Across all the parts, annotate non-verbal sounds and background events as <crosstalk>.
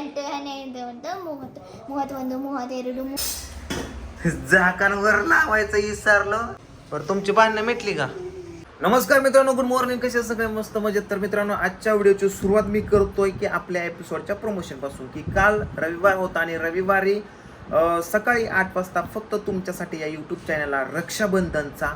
ಎಂಟು ಹನ್ನೆರಡು ಒಂದು ಮೂವತ್ತು ಮೂವತ್ತೊಂದು ಮೂವತ್ತೆರಡು झाकांवर लावायचं इसारलं बरं तुमची बांधणं मिटली का? नमस्कार मित्रांनो गुड मॉर्निंग कसे सगळे? मस्त मजेत. तर मित्रांनो आजच्या व्हिडिओची सुरुवात मी करतोय की आपल्या एपिसोडच्या प्रमोशनपासून की काल रविवार होता आणि रविवारी सकाळी आठ वाजता फक्त तुमच्यासाठी या यूट्यूब चॅनलला रक्षाबंधनचा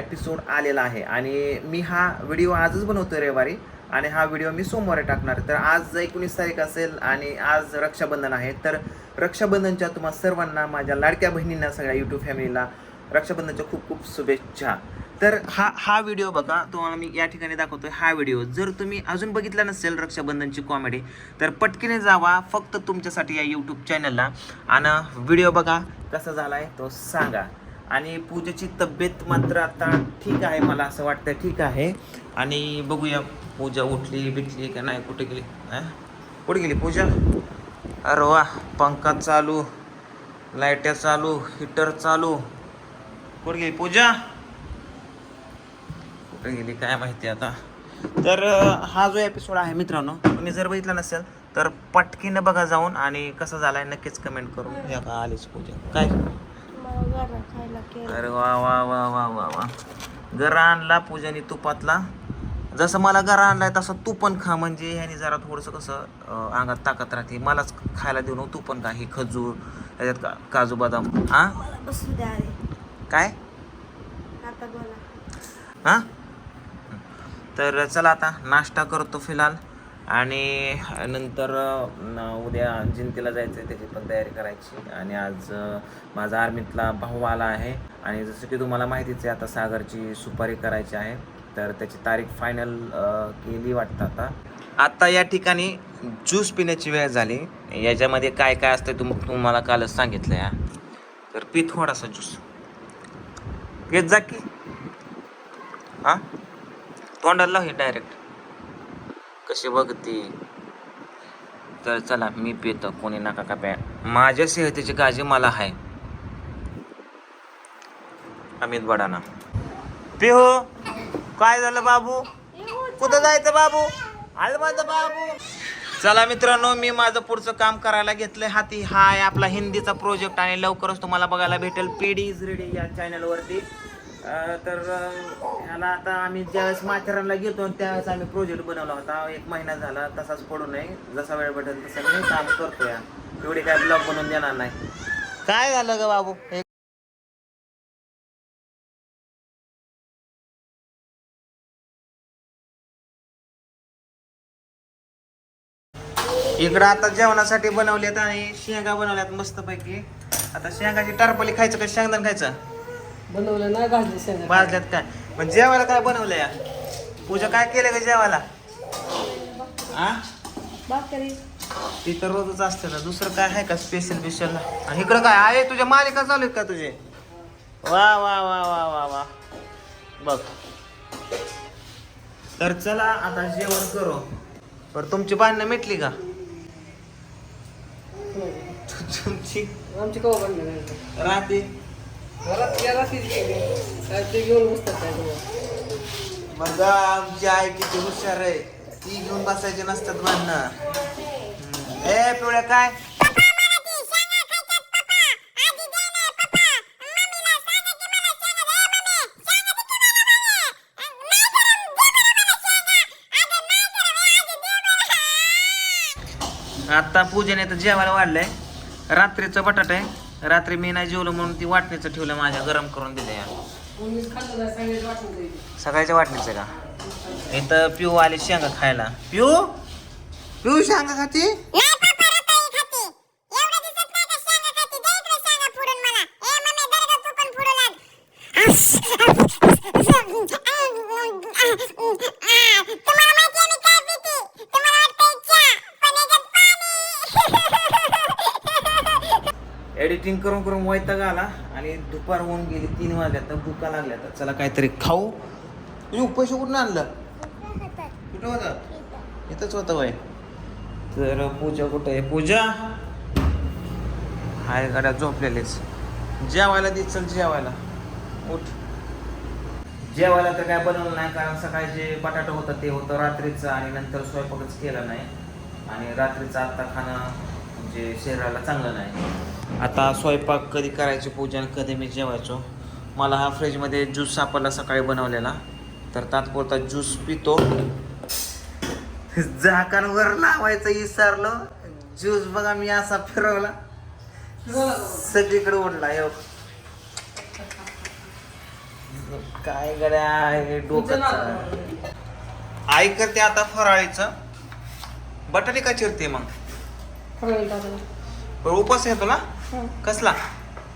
एपिसोड आलेला आहे. आणि मी हा व्हिडिओ आजच बनवतोय रविवारी. आणि हा व्हिडिओ मी सोमवारी टाकणार. तर आज एकोणीस तारीख असेल आणि आज रक्षाबंधन आहे. तर रक्षाबंधनच्या तुम्हा सर्वांना माझ्या लाडक्या बहिणींना सगळ्या यूट्यूब फॅमिलीला रक्षाबंधनच्या खूप खूप शुभेच्छा. तर हा हा व्हिडिओ बघा. तुम्हाला मी या ठिकाणी दाखवतोय हा व्हिडिओ जर तुम्ही अजून बघितला नसेल रक्षाबंधनची कॉमेडी तर पटकीने जावा. फक्त तुमच्यासाठी या यूट्यूब चॅनलला आणि व्हिडिओ बघा कसा झालाय तो सांगा. आणि पूजेची तब्येत मात्र आता ठीक आहे मला असं वाटतं ठीक आहे. आणि बघूया पूजा उठली बिटली का नाही कुठे गेली? कुठे गेली पूजा? अरे वा पंखा चालू लाईट्या चालू हिटर चालू. कुठे गेली पूजा? कुठे गेली काय माहिती आता? तर हा जो एपिसोड आहे मित्रांनो तुम्ही जर बघितला नसेल तर पटकीनं बघा जाऊन आणि कसा झालाय नक्कीच कमेंट करून या का आलीच पूजा. काय? अरे वा वा वा वा वा वा. गरा आणला पूजाने तुपातला. जसं मला गरा आणलाय तसं तू पण खा. म्हणजे ह्याने जरा थोडंसं कसं अं, अंगात ताकद राहते. मलाच खायला देऊ नको. तू पण का हे खजूर त्याच्यात का काजू बदाम. हा बसू द्या रे. काय? आता बोला. हां तर चला आता नाश्ता करतो फिलहाल. आणि नंतर उद्या जिंतीला जायचं आहे त्याची पण तयारी करायची. आणि आज माझा आर्मीतला भाऊ आला आहे. आणि जसं की तुम्हाला माहितीच आहे आता सागरची सुपारी करायची आहे. तर त्याची तारीख फायनल केली वाटतं आता. आता या ठिकाणी ज्यूस पिण्याची वेळ झाली. याच्यामध्ये काय काय असतं तुम तुम्हाला कालच सांगितलं या तर पी थोडासा ज्यूस घेत जा की. हां? तोंडाला हे डायरेक्ट कशी बघती? तर चला मी पितो. कोणी नका का प्या माझ्या सेहतीची काळजी मला आहे. अमित बडाना. पिहो काय झालं बाबू? कुठं जायचं बाबू? आलं माझं बाबू. चला मित्रांनो मी माझं पुढचं काम करायला घेतलंय. हाती हाय आपला हिंदीचा प्रोजेक्ट आणि लवकरच तुम्हाला बघायला भेटेल. पीडी इज रेडी या चॅनलवरती तर ह्याला आता आम्ही ज्यावेळेस माथेरानला गेलो त्यावेळेस आम्ही प्रोजेक्ट बनवला होता. एक महिना झाला तसाच पडू नये. जसा वेळ भेटेल तसं मी काम करतो या एवढी काय ब्लॉग बनवून देणार नाही. काय झालं ग बाबू? इकडं आता जेवणासाठी बनवल्यात आणि शेंगा बनवल्यात मस्तपैकी. आता शेंगाची टारपली खायचं का शेंगदाण खायचं? बनवलं नाही भाजले शेंगा भाजल्यात काय? पण जेवायला काय बनवलंय? या? पूजा काय केलं का जेवायला? आ? भाकरी. ती तर रोजच असते ना. दुसरं काय आहे का स्पेशल बिशल आणि इकडं काय? आहे तुझ्या मालिका चालू आहेत का तुझे? वा वा वा वा वा वा. बघ. तर चला आता जेवण करू. बरं तुमची भांडणं मिटली का? तुमची? आमची कवा नाही राहते घरात काय ते घेऊन बसतात काय तुम्हाला बघा आमची आई किती हुशार आहे. ती घेऊन बसायची नसतात म्हणणं. ए पिवळ्या काय? आता पूजेने तर जेवायला वाढलंय. रात्रीचं बटाट. आहे रात्री मी नाही जेवलो म्हणून ती वाटणीचं ठेवलं माझ्या गरम करून दिलं या. सकाळच्या वाटणीचं का? इथं पिऊ आले शेंगा खायला. पिऊ? पिऊ शेंगा खाती एडिटिंग करून करून वैताग आला आणि दुपार होऊन गेली तीन वाजल्या तर भुका लागल्या तर चला काहीतरी खाऊ. तुझे पैसे कुठून आणलं? कुठं होतं? इथंच होतं वय तर पूजा कुठं आहे? पूजा? हाय गाड्या झोपलेलेच जेवायला दे चल जेवायला. उठ. जेवायला तर काय बनवलं नाही कारण सकाळी जे बटाटा होतं ते होतं रात्रीचं आणि नंतर स्वयंपाकच केला नाही. आणि रात्रीचं आत्ता खाणं म्हणजे शरीराला चांगलं नाही. आता स्वयंपाक कधी करायची पूजन कधी मी जेवायचो. मला हा फ्रीजमध्ये ज्यूस सापडला सकाळी बनवलेला. तर तात्पुरता ज्यूस पितो. झाकांवर लावायचं विसरलो. ज्यूस बघा मी असा फिरवला. सगळीकडे ओढला यो. काय गड्या हे डोकं आई करते आता फराळीचं. बटाटे का चिरते मग? बरं उपास आहे तुला? कसला?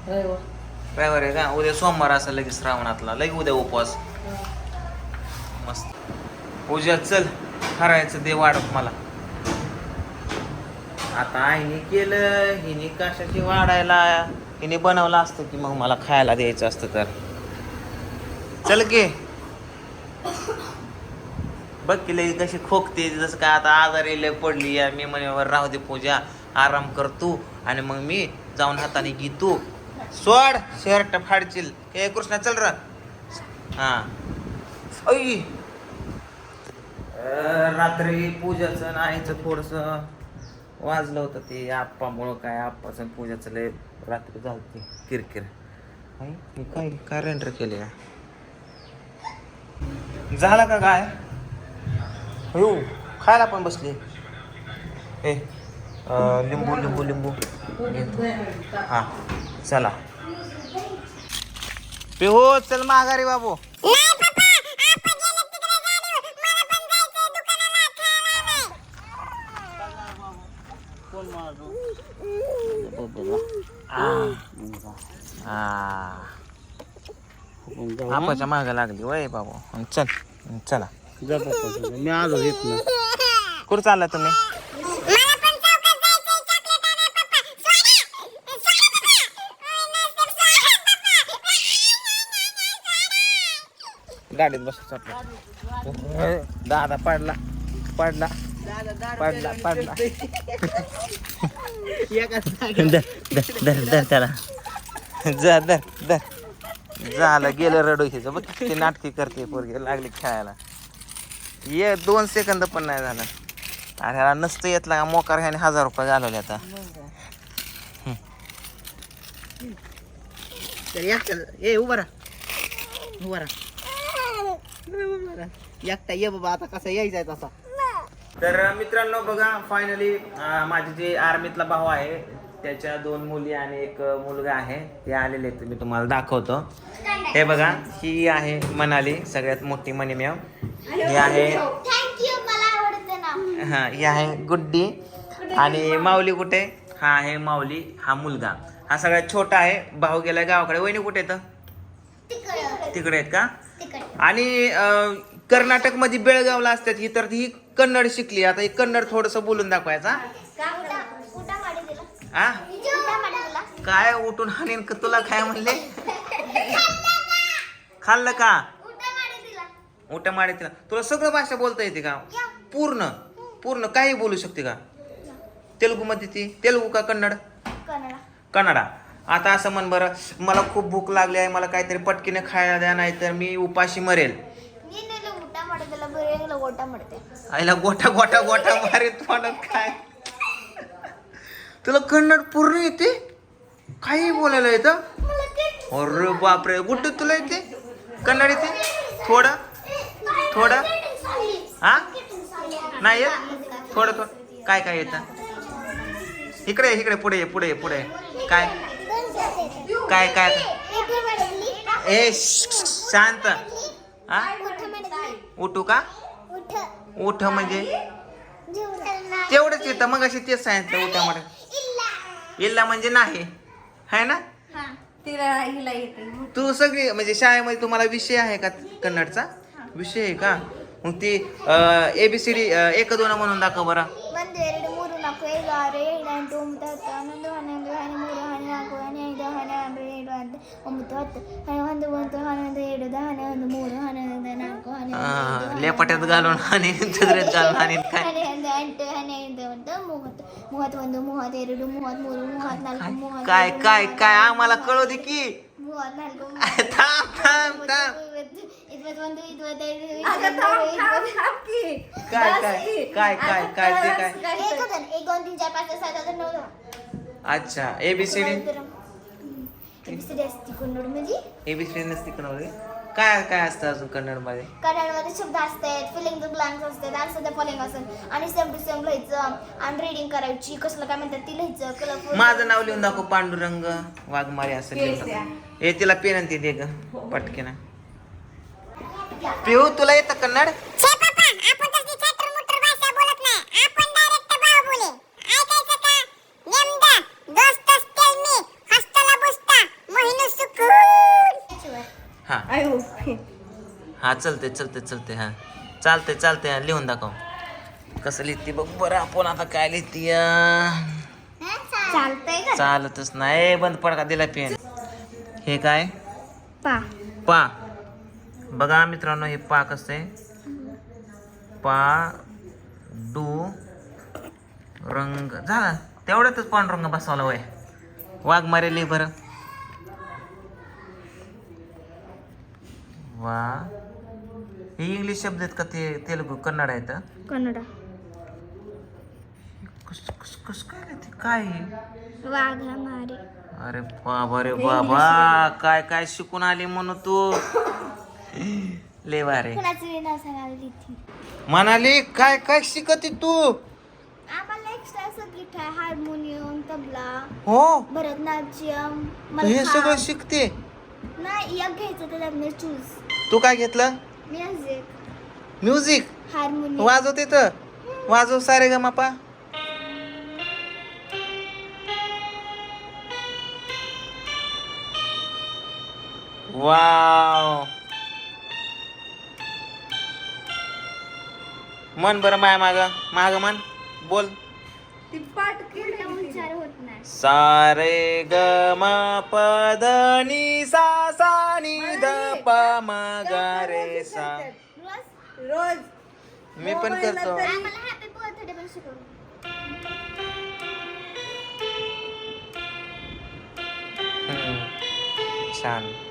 रविवार. आहे का? उद्या सोमवार असं लगेच श्रावणातला. लगे उद्या उपवास. मस्त. पूजा चल. फरायचं दे वाढत मला. आता आईने केलं हिने कशाची वाढायला? हिने बनवलं असतं की मग मला खायला द्यायचं असतं तर. चल की. बघ की लई कशी खोकते जसं काय आता आजारी लय पडली या. मी म्हणे राहू दे पूजा. आराम करतो आणि मग मी जाऊन हाताने घेतो. सोड शर्ट फाडशील. हे कृष्णा चल र. हा. रात्री पूजाचं नाहीचं थोडस वाजलं होतं ते आप्पामुळं काय आप्पाचं पूजाचं लय रात्री झालं ते किरकिर. मी हे काय काय रेंटर केले झाला का काय? हो खायला पण बसले. ए लिंबू लिंबू लिंबू. हा चला. पिहो चल माघारी बाबू. आपाच्या माग लागली वय बाबू. चल चला. मी आलो येत ना कुठं चालला तुम्ही? गाडीत बस दादा पडला. पडला. पडला पडला. <laughs> धर त्याला. जा धर धर. झालं गेलं रडू हिचं. बघ ते नाटकी करते पोरगी. लागली खेळायला. ये दोन सेकंद पण नाही झालं. अरे ह्याला नसतं येतला का मोकार ह्याने हजार रुपये घालवले आता. ए उभा राहा. उभा राहा. एकटा ये बाबा आता कसा यायचा तसा. तर मित्रांनो बघा फायनली माझे जे आर्मीतला भाऊ आहे त्याच्या दोन मुली आणि एक मुलगा आहे ते आलेले आहेत मी तुम्हाला दाखवतो. हे बघा ही आहे मनाली सगळ्यात मोठी मणिमेव ही आहे थँक्यू मला आवडतं ना. हा ही आहे गुड्डी. आणि माऊली कुठे? हा आहे माऊली हा मुलगा. हा सगळ्यात छोटा आहे भाऊ गेलाय गावाकडे. वहिनी कुठे येतं तिकडं. तिकडे आहेत का? आणि अं, कर्नाटकमध्ये बेळगावला असतात ही तर ही कन्नड शिकली. आता ही कन्नड थोडस बोलून दाखवायचा काय उठून हाणीन का तुला काय म्हणले? खाल्लं का? कुठं माडी तिला तुला सगळं भाषा बोलता येते का? पूर्ण. पूर्ण काही बोलू शकते का? तेलुगू मध्ये ती. तेलुगू का कन्नडा. कन्नडा. आता असं म्हण बरं मला खूप भूक लागली आहे मला काहीतरी पटकीने खायला द्या नाही तर मी उपाशी मरेल. आईला गोठा गोठा गोठा मारेल तोंडात काय? तुला कन्नड पूर्ण येते? काही बोलायला येतं? अरे बापरे गुड तुला येते? कन्नड येते? थोडं? थोडं? हा? नाही येत? थोडं थोडं. काय काय येतं? इकडे इकडे पुढे पुढे पुढे काय? काय काय? ए शांत. हा? उठू का? उठ म्हणजे? तेवढंच येतं मग अशी तेच सांगितलं उठामध्ये इल्ला म्हणजे नाही. है. ना तू सगळी म्हणजे शाळेमध्ये तुम्हाला विषय आहे का कन्नडचा? विषय आहे का? मग ती एबीसीडी एक दोन म्हणून दाखव बरं. ಒಂಬತ್ತು ಹತ್ತು ಹನ್ನೊಂದು ಒಂದು ಹನ್ನೊಂದು ಎರಡು ಹನ್ನೊಂದು ಮೂರು ಹನ್ನೊಂದು ನಾಲ್ಕು ಹನ್ನೊಂದು लेपाट्यात घालून आणि चदऱ्यात घालून आणि काय ಹನ್ನೊಂದು ಎಂಟು ಹನ್ನೆರಡು ಒಂದು ಮೂವತ್ತು ಮೂವತ್ತೊಂದು ಮೂವತ್ತೆರಡು ಮೂವತ್ತ್ಮೂರು ಮೂವತ್ತ್ನಾಲ್ಕು ಮೂವತ್ತು काय काय काय आम्हाला कळू दे की ಮೂವತ್ತ್ನಾಲ್ಕು थांब थांब थांब ಮೂವತ್ತು, ಇದು इद्वत वंदू इद्वत अगं थांब, थांब, थांब की. काय, बस काय, की. काय, काय, आता काय, ते कळलं काय? असं एक तर. होतं ना, एक दोन तीन चार पाच सहा सात आठ नऊ दहा. अच्छा एबीसीडी ABCD असते कन्नडमध्ये एबीसीडी नसते कन्नड काय काय असतं अजून कन्नडमध्ये कन्नडमध्ये शब्द असतात फिलिंग द ब्लँक्स असतात आन्सर द फॉलोइंग असतात. आणि सेम टू सेम लिहायचं आणि रिडिंग करायची कसलं काय म्हणतात ती लिहायचं कलरफुल माझं नाव लिहून दाखव पांडुरंग वाघमारे असं लिहून दाखव. ए तिला पेन आणि ती दे ग पटकेना. पिऊ तुला येतं कन्नड? आय हो. हा चलते चलते चलते हा. चालते चालते हा लिहून दाखव. कसं लिहिते बघ बरं आपण आता काय लिहिती चालतच नाही. बंद पड का दिला पेन. हे काय? पा. पा. बघा मित्रांनो हे पा कसं आहे? पा डू रंग. झाला. तेवढ्यातच पांडुरंग बसवला वय. वाघ मारेली बरं. वा. हे इंग्लिश शब्द आहेत का ते तेलुगू कन्नड आहेत कन्नड. कस कस कस काय रे ते? काय हे? वाघा मारे अरे बाबा रे बाबा काय काय शिकून आली म्हणून तू? ले रे कुणाचं नाव सांगायला ती म्हणाली काय काय शिकते तू? आम्हाला एक्स्ट्रा सब्जेक्ट आहे हार्मोनियम तबला हो? भरतनाट्यम हे सगळं. शिकते? नाही एक घ्यायचं चूज तू काय घेतलं? म्युझिक. म्युझिक? हार्मोनियम. वाजवते तर वाजव सारे ग मापा. वाव. मन बरं माया माग. माग मन बोल. ती पाठ केली उच्चार होत नाही. सारे ग म प ध नि सा सा नि प म ग रे सा. रोज. मी पण मोबाईलला करतो. तरी- आम्हाला हॅपी बर्थडे पण शिकव. हम्म. छान.